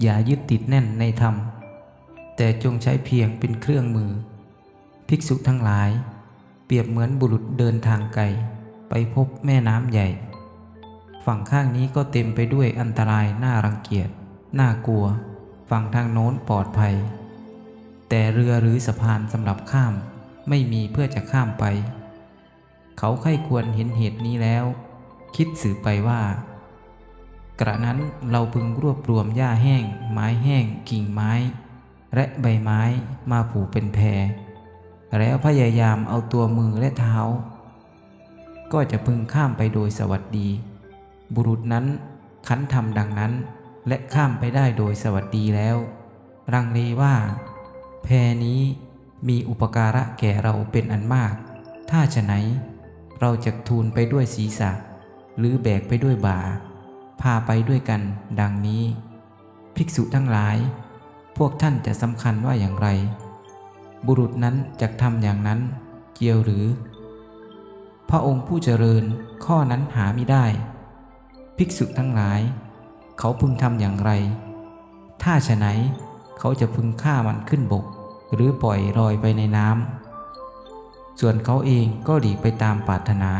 อย่ายึดติดแน่นในธรรม แต่จงใช้เพียงเป็นเครื่องมือ ภิกษุทั้งหลาย เปรียบเหมือนบุรุษเดินทางไกลไปพบแม่น้ำใหญ่ ฝั่งข้างนี้ก็เต็มไปด้วยอันตรายน่ารังเกียจน่ากลัว ฝั่งทางโน้นปลอดภัย แต่เรือหรือสะพานสำหรับข้ามไม่มีเพื่อจะข้ามไป เขาใคร่ควรเห็นเหตุนี้แล้ว คิดสื่อไปว่า กระนั้นเราพึงรวบรวมหญ้าแห้ง ไม้แห้ง กิ่งไม้ และใบไม้มาผูกเป็นแพร แล้วพยายามเอาตัวมือและเท้า ก็จะพึงข้ามไปโดยสวัสดี บุรุษนั้นขันทำดังนั้น และข้ามไปได้โดยสวัสดีแล้ว รังเลว่า แพนี้มีอุปการะแก่เราเป็นอันมาก ถ้าฉะไหน เราจะทูลไปด้วยศีรษะ หรือแบกไปด้วยบ่า พาไปด้วยกัน ดังนี้ ภิกษุทั้งหลาย พวกท่านจะสำคัญว่าอย่างไร บุรุษนั้นจะทำอย่างนั้นเกี่ยวหรือ พระองค์ผู้เจริญข้อนั้นหาไม่ได้ ภิกษุทั้งหลาย เขาพึงทำอย่างไร ถ้าฉะไหนเขาจะพึงฆ่ามันขึ้นบก หรือปล่อยลอยไปในน้ำส่วนเขาเองก็หลีกไปตามปรารถนา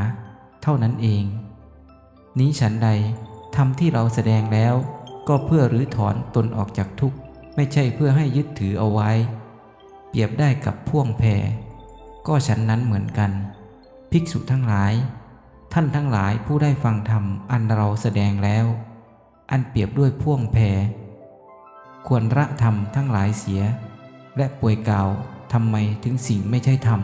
เท่านั้นเอง นี้ฉันใด ทำที่เราแสดงแล้ว ก็เพื่อรื้อถอนตนออกจากทุกข์ ไม่ใช่เพื่อให้ยึดถือเอาไว้ เปรียบได้กับพ่วงแพก็ฉันนั้นเหมือนกัน ภิกษุทั้งหลาย ท่านทั้งหลายผู้ได้ฟังธรรมอันเราแสดงแล้ว อันเปรียบด้วยพ่วงแพควรละธรรมทั้งหลายเสีย และป่วยกล่าวทำไมถึงสิ่งไม่ใช่ธรรม